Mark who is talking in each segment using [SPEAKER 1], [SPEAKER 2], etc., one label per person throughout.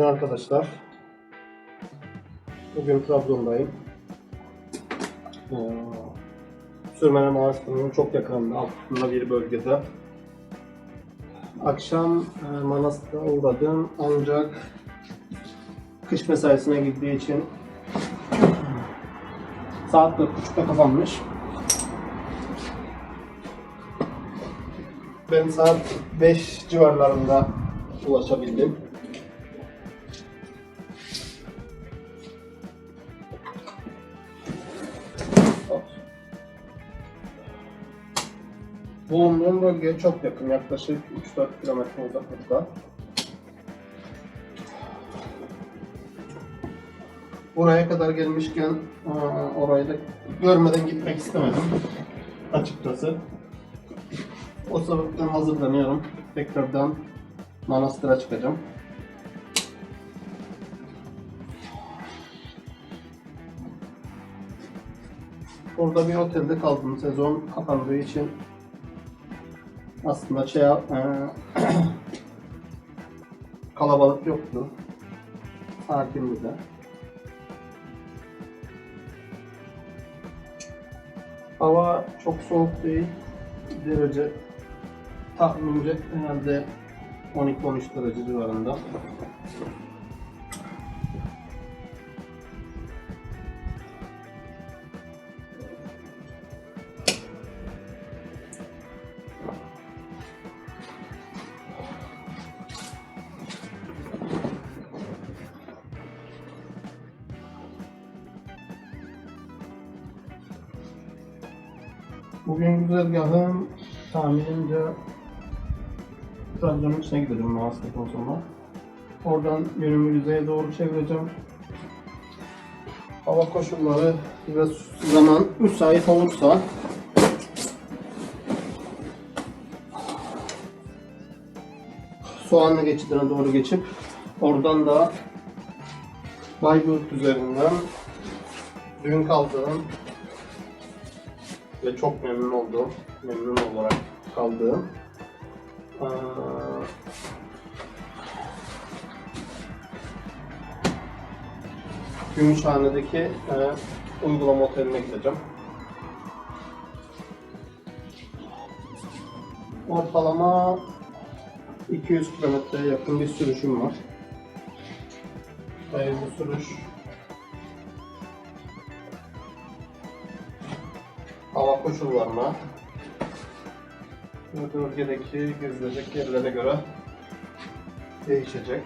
[SPEAKER 1] Günaydın arkadaşlar. Bugün Trabzon'dayım. Ee, Sürmene Manastırı'nın çok yakınında, altında bir bölgede. Akşam e, Manastır'a uğradım ancak kış mesaisine girdiği için saat 4.30'da kapanmış. Ben saat 5 civarlarında ulaşabildim. Bulunduğum bölgeye çok yakın, yaklaşık 3-4 kilometre uzaklıkta. Buraya kadar gelmişken aa, orayı da görmeden gitmek istemedim açıkçası. O sebepten hazırlanıyorum. Tekrardan manastıra çıkacağım. Burada bir otelde kaldım. Sezon kapandığı için aslında şey e, kalabalık yoktu. Sakindi de. Hava çok soğuk değil. Derece tahminimce herhalde 12-13 derece civarında. Bugün güzergahım tahminimce Trabzon'un içine gidelim Maaslık'tan sonra. Oradan yönümü yüzeye doğru çevireceğim. Hava koşulları ve zaman müsait olursa Soğanlı geçidine doğru geçip oradan da Bayburt üzerinden dün kaldığım ve çok memnun oldum. Memnun olarak kaldığım. Gümüşhane'deki e, uygulama oteline gideceğim. Ortalama 200 kilometreye yakın bir sürüşüm var. Ve bu sürüş koşullarına ve bölgedeki gezilecek yerlere göre değişecek.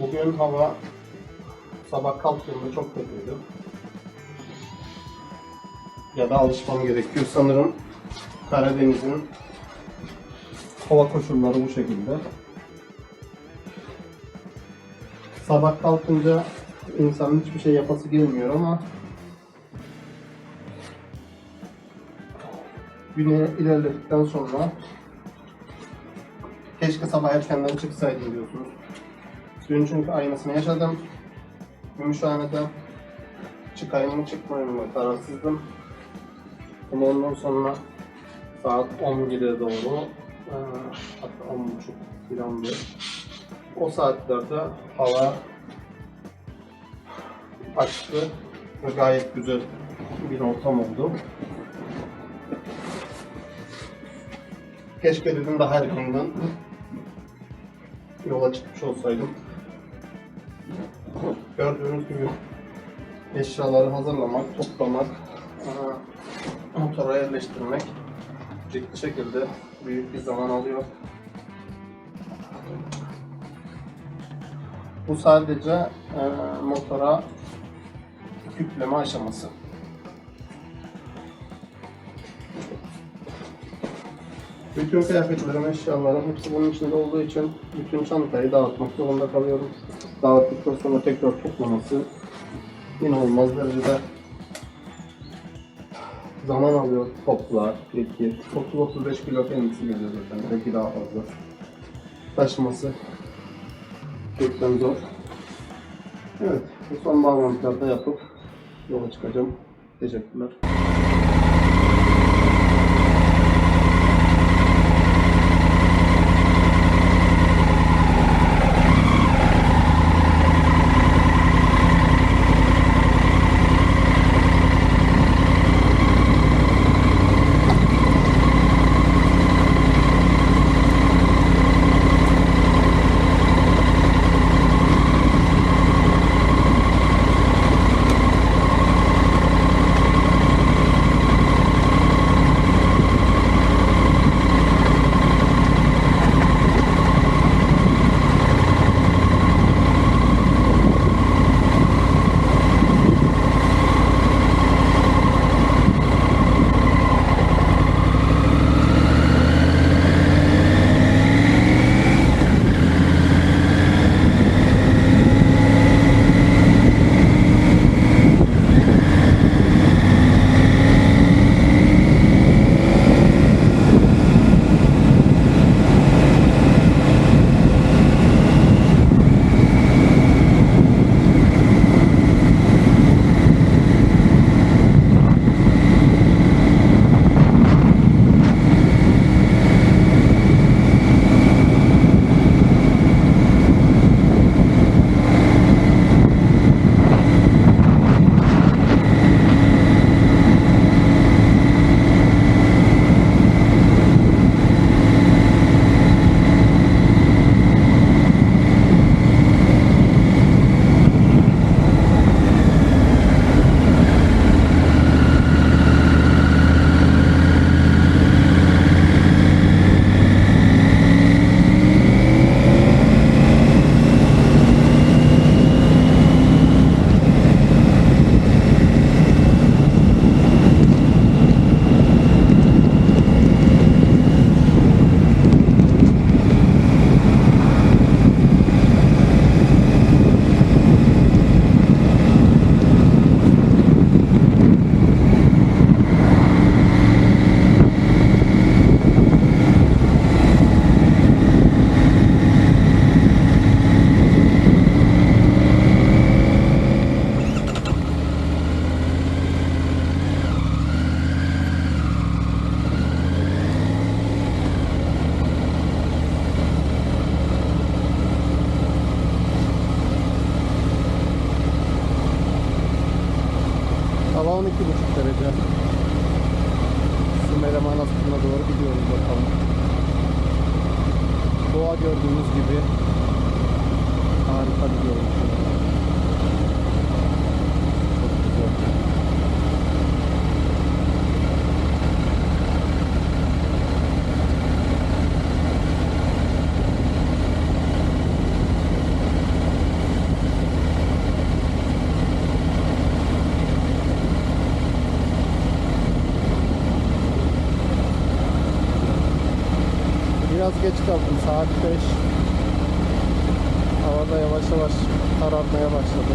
[SPEAKER 1] Bugün hava sabah kalktığımda çok kötüydü. Ya da alışmam gerekiyor sanırım. Karadeniz'in hava koşulları bu şekilde. Sabah kalkınca insanın hiçbir şey yapası gelmiyor ama güne ilerledikten sonra keşke sabah erkenden çıksaydım diyorsunuz. Dün çünkü aynısını yaşadım. Gümüşhane'de çıkayım mı çıkmayayım mı kararsızdım. Ama ondan sonra saat 11'e doğru hatta 10.30 filandı. O saatlerde hava açtı ve gayet güzel bir ortam oldu. Keşke dedim daha erkenden yola çıkmış olsaydım. Gördüğünüz gibi eşyaları hazırlamak, toplamak, motora yerleştirmek ciddi şekilde büyük bir zaman alıyor. Bu sadece eee, motora yükleme aşaması. Bütün kıyafetlerim, eşyalarım hepsi bunun içinde olduğu için bütün çantayı dağıtmak zorunda kalıyorum. Dağıttıktan sonra tekrar toplaması inanılmaz derecede zaman alıyor. Toplar, peki. 30-35 kilo kendisi geliyor zaten. Belki daha fazla. Taşıması gerçekten zor. Evet, bu son bağlantılarda yapıp yola çıkacağım. Teşekkürler. Doğa gördüğünüz gibi harika bir görüntü. Çok güzel. Biraz geç kaldım. Saat 5. Havada yavaş yavaş kararmaya başladı.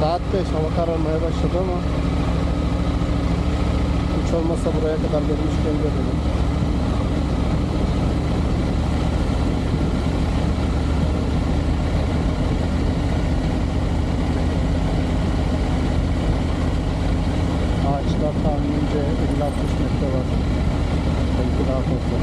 [SPEAKER 1] Saat 5 hava kararmaya başladı ama hiç olmasa buraya kadar gelmişken de dedim. Ağaçlar tahminimce 50-60 metre var. Belki daha fazla.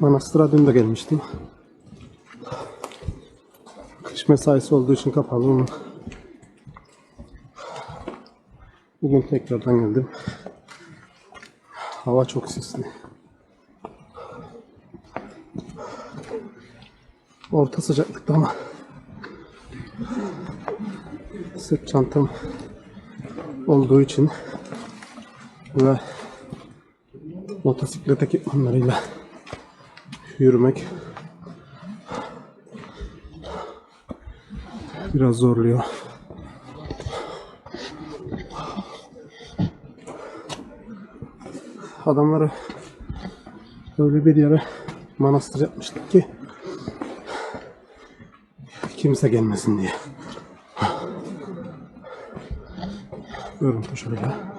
[SPEAKER 1] Manastır'a dün de gelmiştim. Kış mesaisi olduğu için kapalı ama bugün tekrardan geldim. Hava çok sisli. Orta sıcaklıkta ama sırt çantam olduğu için ve motosiklet ekipmanlarıyla yürümek biraz zorluyor. Adamları öyle bir yere manastır yapmıştık ki kimse gelmesin diye. Görüntü şöyle.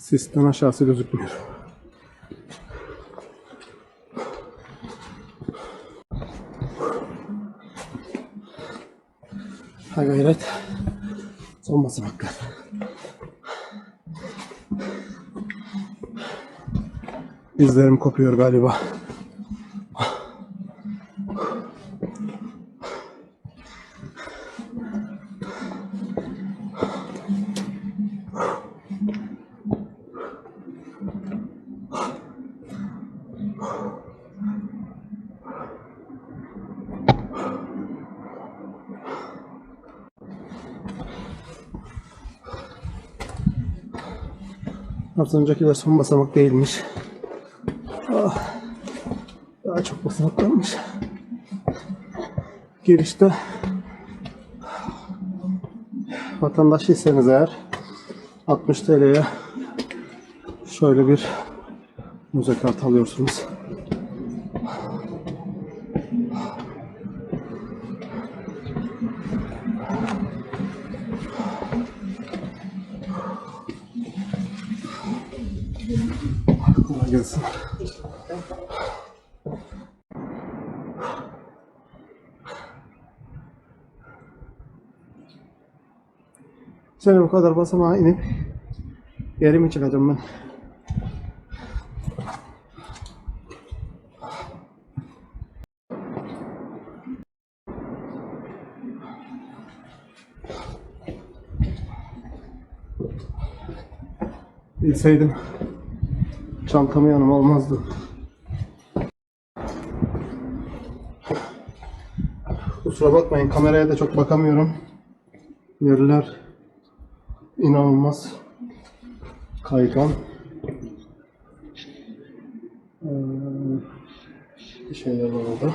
[SPEAKER 1] Sisten aşağısı gözükmüyor. Ha gayret. Son basamaklar. Dizlerim kopuyor galiba. Az öncekiler son basamak değilmiş. Ah, daha çok basamak varmış. Girişte vatandaşıysanız eğer 60 TL'ye şöyle bir müze kart alıyorsunuz. Şöyle bu kadar basamağa inip geri mi çıkacağım ben? Bilseydim çantamı yanıma almazdı. Kusura bakmayın kameraya da çok bakamıyorum. Yerler inanılmaz kaygan. Ee, bir şeyler var orada.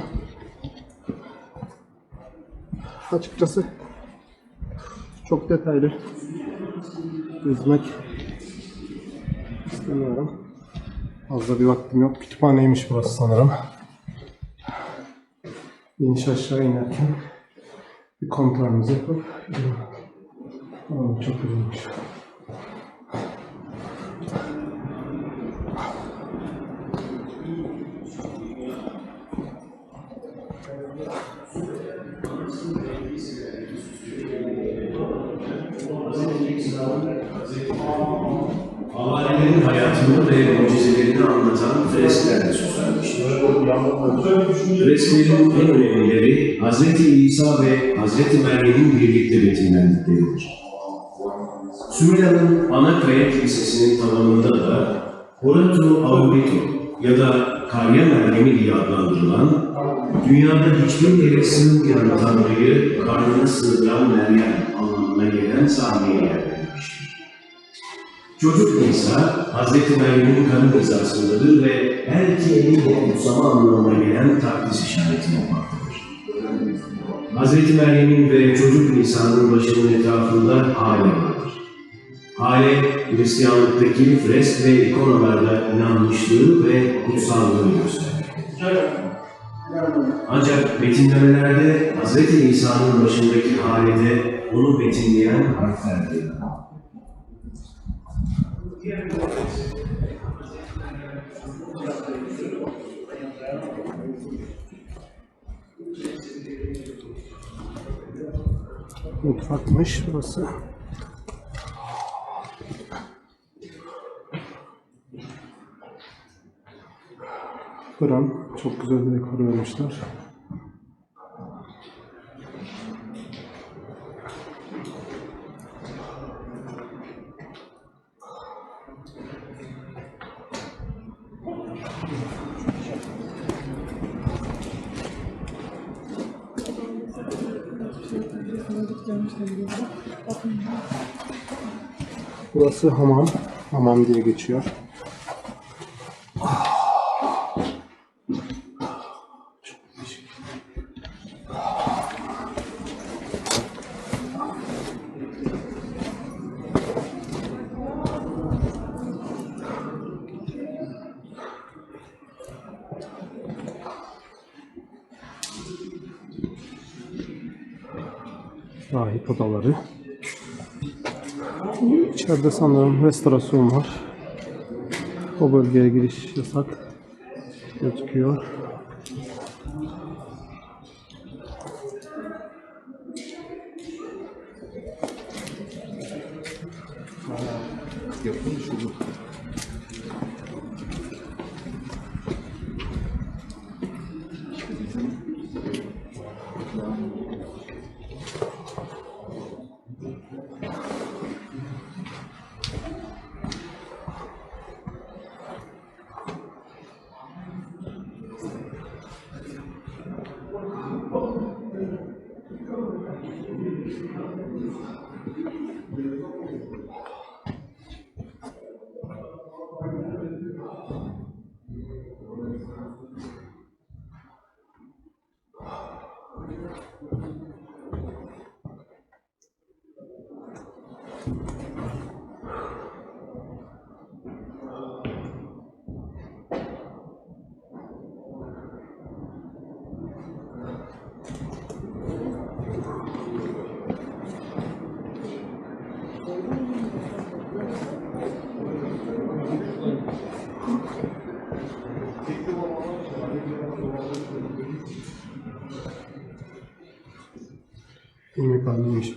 [SPEAKER 1] Açıkçası çok detaylı gezmek istemiyorum. Fazla bir vaktim yok. Kütüphaneymiş burası sanırım. İniş aşağı inerken bir kontrolümüzü yapıp Aa, çok güzelmiş.
[SPEAKER 2] Havarelerin hayatını ve mucizelerini anlatan fresklerle süslenmiştir. Fresklerin en önemlileri Hz. İsa ve Hz. Meryem'in birlikte betimlendikleridir. Sümeya'nın ana kaya kilisesinin tavanında da Horatu Aurito ya da Karya Meryem'i diye adlandırılan, dünyada hiçbir yere sığmayan Tanrı'yı karnına sığdıran Meryem anlamına gelen sahneye yer verilmiştir. Çocuk İsa, Hz. Meryem'in kanı hizasındadır ve her iki eliyle kutsama anlamına gelen takdis işareti yapmaktadır. Hz. Meryem'in ve çocuk İsa'nın başının etrafında vardır. Hale, Hristiyanlıktaki fresk ve ikonalarda inanmışlığı ve kutsallığı göstermektedir. Ancak betimlemelerde Hz. İsa'nın başındaki halede onu betimleyen harfler yer alır.
[SPEAKER 1] Mutfakmış burası. Fırın. Çok güzel bir dekor vermişler. Burası hamam. Hamam diye geçiyor. Rahip odaları. İçeride sanırım restorasyon var. O bölgeye giriş yasak gözüküyor. Yemekhaneymiş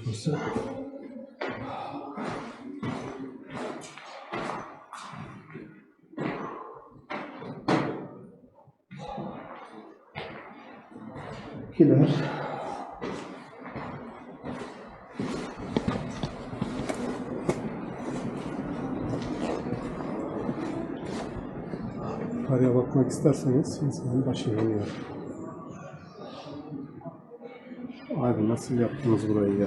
[SPEAKER 1] burası. Kiler. Yukarıya bakmak isterseniz insanın başı yanıyor. Abi nasıl yaptınız burayı ya?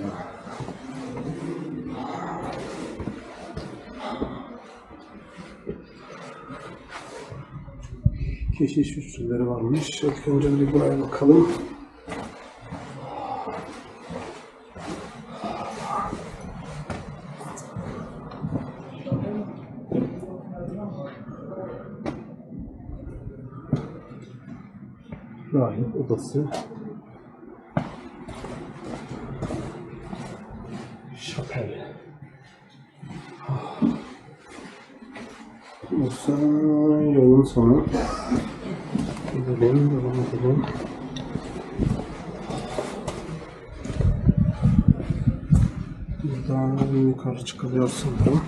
[SPEAKER 1] Keşiş usulleri varmış. İlk önce bir buraya bakalım. Rahip odası. Bursa yolun sonu. Gidelim, devam edelim. Buradan yukarı çıkılıyor sanırım.